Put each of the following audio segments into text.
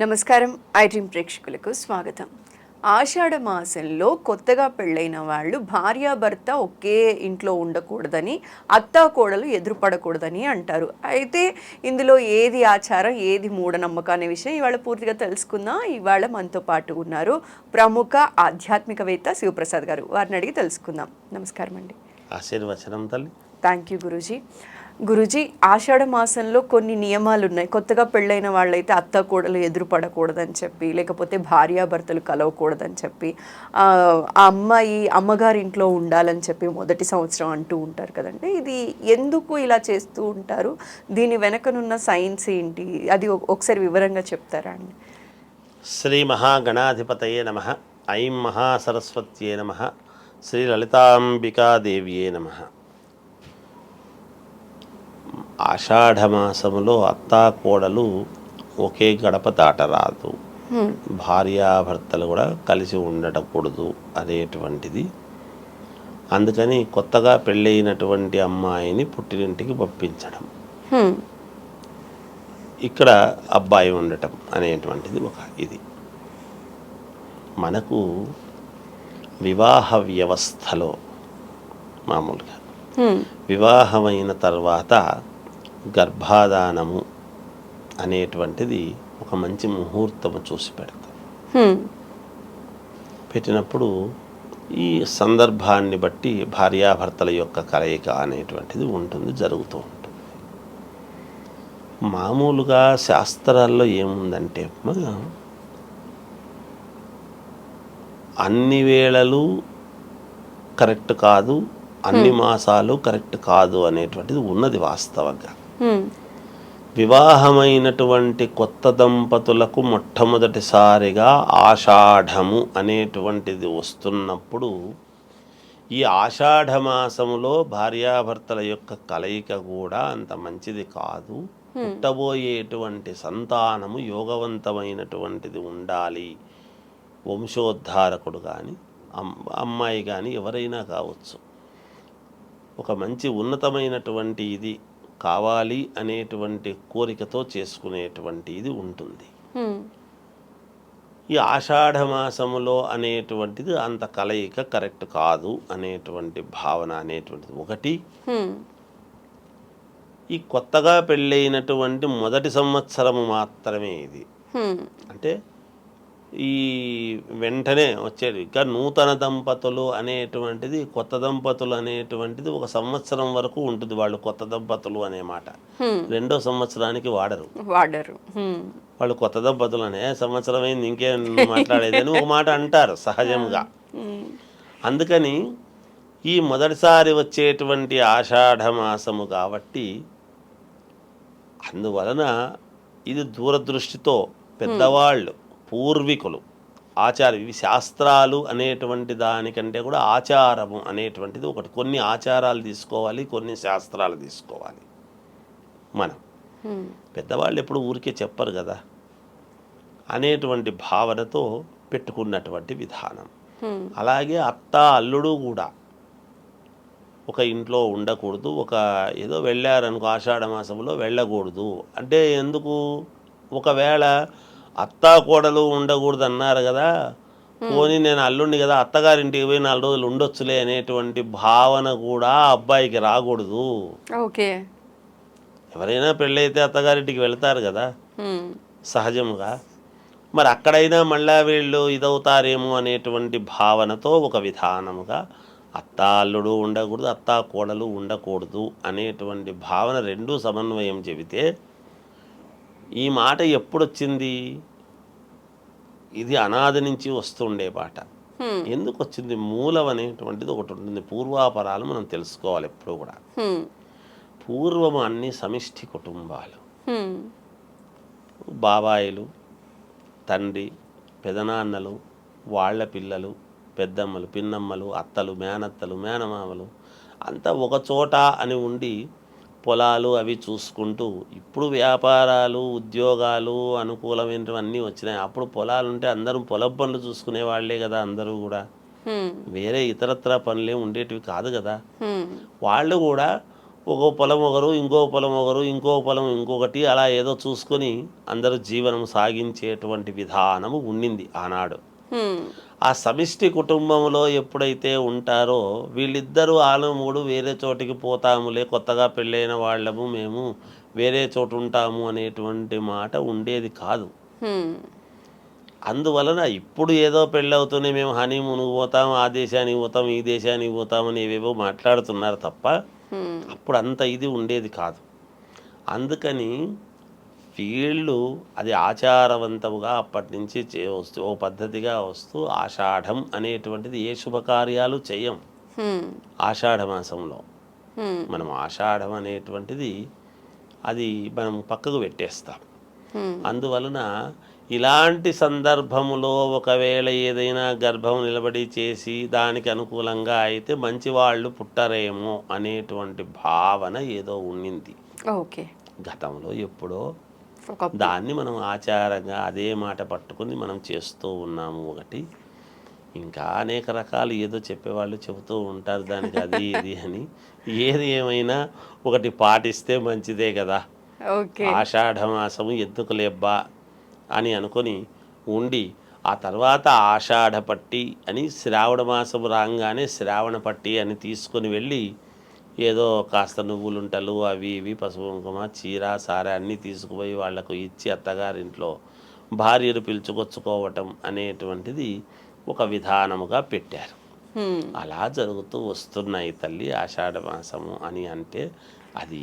నమస్కారం. I dream ప్రేక్షకులకు స్వాగతం. ఆషాఢ మాసంలో కొత్తగా పెళ్ళైన వాళ్ళు భార్యాభర్త ఒకే ఇంట్లో ఉండకూడదని అత్తా కోడలు ఎదురుపడకూడదని అంటారు. అయితే ఇందులో ఏది ఆచారం ఏది మూఢనమ్మకం అనే విషయం ఇవాళ పూర్తిగా తెలుసుకుందాం. ఇవాళ మనతో పాటు ఉన్నారు ప్రముఖ ఆధ్యాత్మికవేత్త శివప్రసాద్ గారు. వారిని అడిగి తెలుసుకుందాం. నమస్కారం అండి ఆశీర్వచనం తల్లి. థ్యాంక్ యూ గురూజీ. గురూజీ ఆషాఢ మాసంలో కొన్ని నియమాలు ఉన్నాయి కొత్తగా పెళ్ళైన వాళ్ళైతే అత్త కోడలు ఎదురుపడకూడదని చెప్పి లేకపోతే భార్యాభర్తలు కలవకూడదని చెప్పి ఆ అమ్మాయి అమ్మగారి ఇంట్లో ఉండాలని చెప్పి మొదటి సంవత్సరం అంటూ ఉంటారు కదండి. ఇది ఎందుకు ఇలా చేస్తూ ఉంటారు? దీని వెనకనున్న సైన్స్ ఏంటి? అది ఒకసారి వివరంగా చెప్తారా అండి? శ్రీ మహాగణాధిపతయే నమ. ఐం మహాసరస్వత్యే నమ. శ్రీ లలితాంబికాదేవ్యే నమ. ఆషాఢమాసములో అత్తా కోడలు ఒకే గడప దాటరాదు. భార్యాభర్తలు కూడా కలిసి ఉండటకూడదు అనేటువంటిది. అందుకని కొత్తగా పెళ్ళైనటువంటి అమ్మాయిని పుట్టినింటికి పంపించడం. ఇక్కడ అబ్బాయి ఉండటం అనేటువంటిది ఒక ఇది. మనకు వివాహ వ్యవస్థలో మామూలుగా హ్మ్. వివాహమైన తర్వాత గర్భాధానము అనేటువంటిది ఒక మంచి ముహూర్తము చూసి పెడతాం. పెట్టినప్పుడు ఈ సందర్భాన్ని బట్టి భార్యాభర్తల యొక్క కలయిక అనేటువంటిది ఉంటుంది జరుగుతూ ఉంటుంది మామూలుగా శాస్త్రాల్లో ఏముందంటే అన్ని వేళలు కరెక్ట్ కాదు అన్ని మాసాలు కరెక్ట్ కాదు అనేటువంటిది ఉన్నది వాస్తవంగా. వివాహమైనటువంటి కొత్త దంపతులకు మొట్టమొదటిసారిగా ఆషాఢము అనేటువంటిది వస్తున్నప్పుడు ఈ ఆషాఢ మాసములో భార్యాభర్తల యొక్క కలయిక కూడా అంత మంచిది కాదు. పుట్టబోయేటువంటి సంతానము యోగవంతమైనటువంటిది ఉండాలి. వంశోద్ధారకుడు కానీ అమ్మాయి కానీ ఎవరైనా కావచ్చు. ఒక మంచి ఉన్నతమైనటువంటి ఇది కావాలి అనేటువంటి కోరికతో చేసుకునేటువంటి ఇది ఉంటుంది. ఈ ఆషాఢ మాసములో అనేటువంటిది అంత కలయిక కరెక్ట్ కాదు అనేటువంటి భావన అనేటువంటిది ఒకటి. ఈ కొత్తగా పెళ్ళైనటువంటి మొదటి సంవత్సరము మాత్రమే ఇది. అంటే ఈ వెంటనే వచ్చేది. ఇంకా నూతన దంపతులు అనేటువంటిది కొత్త దంపతులు అనేటువంటిది ఒక సంవత్సరం వరకు ఉంటుంది వాళ్ళు కొత్త దంపతులు అనే మాట. రెండో సంవత్సరానికి వాడరు. వాడరు. వాళ్ళు కొత్త దంపతులు అనే సంవత్సరం అయింది ఇంకేం మాట్లాడేది అని ఒక మాట అంటారు సహజంగా. అందుకని ఈ మొదటిసారి వచ్చేటువంటి ఆషాఢ మాసము కాబట్టి అందువలన ఇది దూరదృష్టితో పెద్దవాళ్ళు పూర్వీకులు. ఆచారం ఇవి శాస్త్రాలు అనేటువంటి దానికంటే కూడా ఆచారము అనేటువంటిది ఒకటి. కొన్ని ఆచారాలు తీసుకోవాలి కొన్ని శాస్త్రాలు తీసుకోవాలి. మనం. పెద్దవాళ్ళు ఎప్పుడు ఊరికే చెప్పరు కదా. అనేటువంటి భావనతో పెట్టుకున్నటువంటి విధానం. అలాగే అత్త అల్లుడు కూడా ఒక ఇంట్లో ఉండకూడదు ఒక ఏదో వెళ్ళారనుకో ఆషాఢ మాసంలో వెళ్ళకూడదు. అంటే ఎందుకు? ఒకవేళ అత్త కోడలు ఉండకూడదు అన్నారు కదా. పోనీ నేను అల్లుండి కదా అత్తగారింటికి పోయి నాలుగు రోజులు ఉండొచ్చులే అనేటువంటి భావన కూడా అబ్బాయికి రాకూడదు. ఓకే. ఎవరైనా పెళ్ళైతే అత్తగారింటికి వెళ్తారు కదా. సహజముగా. మరి అక్కడైనా మళ్ళా వీళ్ళు ఇదవుతారేమో అనేటువంటి భావనతో ఒక విధానముగా అత్త అల్లుడు ఉండకూడదు అత్త కోడలు ఉండకూడదు అనేటువంటి భావన రెండూ సమన్వయం చెబితే ఈ మాట ఎప్పుడొచ్చింది ఇది అనాది నుంచి వస్తుండే పాట. ఎందుకు వచ్చింది మూలం అనేటువంటిది ఒకటి ఉంటుంది పూర్వాపరాలు మనం తెలుసుకోవాలి ఎప్పుడు కూడా. పూర్వము అన్ని సమిష్టి కుటుంబాలు. బాబాయిలు తండ్రి పెదనాన్నలు వాళ్ళ పిల్లలు పెద్దమ్మలు పిన్నమ్మలు అత్తలు మేనత్తలు మేనమామలు అంతా ఒక చోట అని ఉండి పొలాలు అవి చూసుకుంటూ ఇప్పుడు వ్యాపారాలు ఉద్యోగాలు అనుకూలమైనవన్నీ వచ్చినాయి అప్పుడు పొలాలు ఉంటే అందరం పొలం పనులు చూసుకునే వాళ్ళే కదా అందరూ కూడా. వేరే ఇతరత్ర పనులే ఉండేటివి కాదు కదా. వాళ్ళు కూడా ఒక్కో పొలం ఒకరు ఇంకో పొలం ఒకరు ఇంకో పొలం ఇంకొకటి అలా ఏదో చూసుకొని అందరూ జీవనం సాగించేటువంటి విధానము ఉండింది ఆనాడు. ఆ సమిష్టి కుటుంబంలో ఎప్పుడైతే ఉంటారో వీళ్ళిద్దరూ ఆలు మూడు వేరే చోటికి పోతాములే కొత్తగా పెళ్ళైన వాళ్ళము మేము వేరే చోటు ఉంటాము అనేటువంటి మాట ఉండేది కాదు. అందువలన ఇప్పుడు ఏదో పెళ్ళవుతూనే మేము హనీమూన్కి పోతాం ఆ దేశానికి పోతాం ఈ దేశానికి పోతామని ఏవేవో మాట్లాడుతున్నారు తప్ప. అప్పుడు అంత ఇది ఉండేది కాదు అందుకని వీళ్ళు అది ఆచారవంతముగా అప్పటి నుంచి చే వస్తూ ఓ పద్ధతిగా వస్తూ ఆషాఢం అనేటువంటిది ఏ శుభకార్యాలు చేయం. ఆషాఢ మాసంలో. మనం ఆషాఢం అనేటువంటిది అది మనం పక్కకు పెట్టేస్తాం. అందువలన ఇలాంటి సందర్భములో ఒకవేళ ఏదైనా గర్భం నిలబడి చేసి దానికి అనుకూలంగా అయితే మంచి వాళ్ళు పుట్టరేమో అనేటువంటి భావన ఏదో ఉండింది ఓకే గతంలో ఎప్పుడో దాన్ని మనం ఆచారంగా అదే మాట పట్టుకుని మనం చేస్తూ ఉన్నాము ఒకటి. ఇంకా అనేక రకాలు ఏదో చెప్పేవాళ్ళు చెబుతూ ఉంటారు దానికి అది ఇది అని. ఏది ఏమైనా ఒకటి పాటిస్తే మంచిదే కదా. ఓకే. ఆషాఢ మాసము ఎందుకు లేబ్బా అని అనుకొని ఉండి ఆ తర్వాత ఆషాఢ పట్టి అని శ్రావణ మాసం రాగానే శ్రావణ పట్టి అని తీసుకొని వెళ్ళి ఏదో కాస్త నువ్వులుంటలు అవి ఇవి పసుపు కుంకుమ చీర సార అన్నీ తీసుకుపోయి వాళ్ళకు ఇచ్చి అత్తగారింట్లో భార్యను పిలుచుకొచ్చుకోవటం అనేటువంటిది ఒక విధానముగా పెట్టారు. అలా జరుగుతూ వస్తున్నాయి తల్లి ఆషాఢ మాసము అని అంటే అది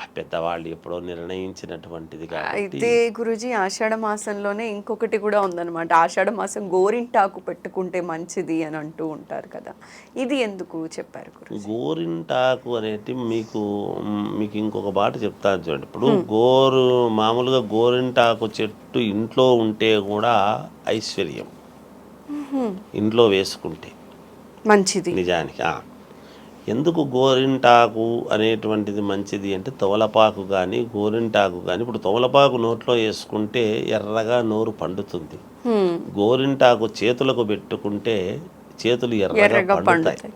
ఆ పెద్దవాళ్ళు ఎప్పుడో నిర్ణయించినటువంటిది అయితే గురుజీ ఆషాఢ మాసంలోనే ఇంకొకటి కూడా ఉందన్నమాట. ఆషాఢ మాసం గోరింటాకు పెట్టుకుంటే మంచిది అని అంటూ ఉంటారు కదా. ఇది ఎందుకు చెప్పారు గురు గోరింటాకు అనేది మీకు మీకు ఇంకొక మాట చెప్తాను చూడండి. ఇప్పుడు గోరు మామూలుగా గోరింటాకు చెట్టు ఇంట్లో ఉంటే కూడా ఐశ్వర్యం. ఇంట్లో వేసుకుంటే. మంచిది. నిజానికి. ఎందుకు గోరింటాకు అనేటువంటిది మంచిది అంటే తోలపాకు కానీ గోరింటాకు కానీ ఇప్పుడు తోలపాకు నోట్లో వేసుకుంటే ఎర్రగా నోరు పండుతుంది. గోరింటాకు చేతులకు పెట్టుకుంటే చేతులు ఎర్రగా పండుతాయి.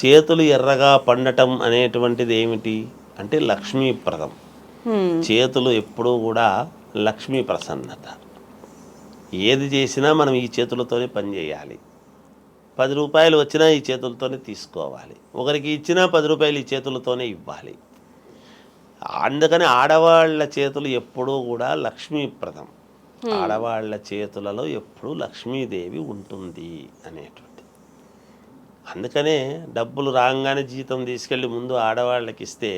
చేతులు ఎర్రగా పండటం అనేటువంటిది ఏమిటి? అంటే లక్ష్మీప్రదం. చేతులు ఎప్పుడూ కూడా లక్ష్మీ ప్రసన్నత. ఏది చేసినా మనం ఈ చేతులతోనే పని చేయాలి. పది రూపాయలు వచ్చినా ఈ చేతులతోనే తీసుకోవాలి. ఒకరికి ఇచ్చినా పది రూపాయలు ఈ చేతులతోనే ఇవ్వాలి. అందుకని ఆడవాళ్ళ చేతులు ఎప్పుడూ కూడా లక్ష్మీప్రదం. ఆడవాళ్ళ చేతులలో ఎప్పుడూ లక్ష్మీదేవి ఉంటుంది అనేటువంటి అందుకనే డబ్బులు రాగానే జీతం తీసుకెళ్ళి ముందు ఆడవాళ్ళకి ఇస్తే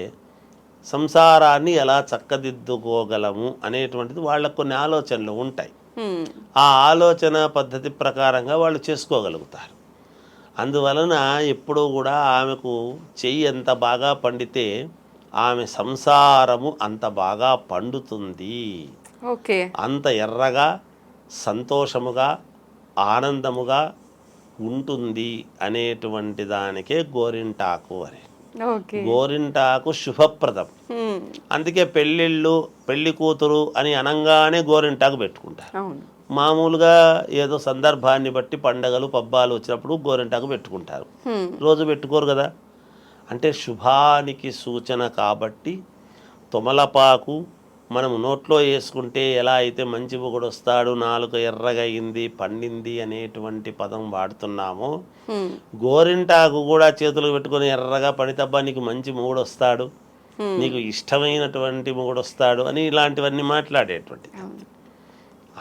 సంసారాన్ని ఎలా చక్కదిద్దుకోగలము అనేటువంటిది వాళ్ళకు కొన్ని ఆలోచనలు ఉంటాయి. ఆ ఆలోచన పద్ధతి ప్రకారంగా వాళ్ళు చేసుకోగలుగుతారు. అందువలన ఎప్పుడూ కూడా ఆమెకు చెయ్యి ఎంత బాగా పండితే ఆమె సంసారము అంత బాగా పండుతుంది. ఓకే. అంత ఎర్రగా సంతోషముగా ఆనందముగా ఉంటుంది అనేటువంటి దానికే గోరింటాకు అని. గోరింటాకు శుభప్రదం. అందుకే పెళ్ళిళ్ళు పెళ్ళి కూతురు అని అనంగానే గోరింటాకు పెట్టుకుంటారు. మామూలుగా ఏదో సందర్భాన్ని బట్టి పండగలు పబ్బాలు వచ్చినప్పుడు గోరింటాకు పెట్టుకుంటారు. రోజు పెట్టుకోరు కదా అంటే శుభానికి సూచన కాబట్టి తొమలపాకు మనం నోట్లో వేసుకుంటే ఎలా అయితే మంచి మొగుడు వస్తాడు నాలుక ఎర్రగా అయింది పండింది అనేటువంటి పదం వాడుతున్నామో. గోరింటాకు కూడా చేతులు పెట్టుకొని ఎర్రగా పడితబ్బా నీకు మంచి మొగుడు వస్తాడు. నీకు ఇష్టమైనటువంటి మొగుడు వస్తాడు అని ఇలాంటివన్నీ మాట్లాడేటువంటి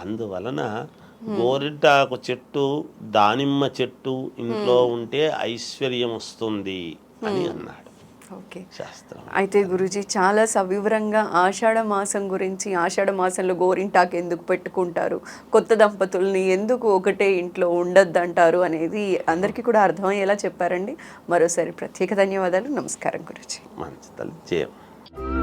అందువలన గోరింటాకు చెట్టు దానిమ్మ చెట్టు ఇంట్లో ఉంటే ఐశ్వర్యం వస్తుంది అని అన్నాడు. ఓకే. శాస్త్రం. అయితే గురుజీ చాలా సవివరంగా ఆషాఢ మాసం గురించి ఆషాఢ మాసంలో గోరింటాకు ఎందుకు పెట్టుకుంటారు? కొత్త దంపతుల్ని ఎందుకు ఒకటే ఇంట్లో ఉండొద్దంటారు అనేది అందరికీ కూడా అర్థమయ్యేలా చెప్పారండి. మరోసారి ప్రత్యేక ధన్యవాదాలు. నమస్కారం గురుజీ. మంచి తల్లి జయం.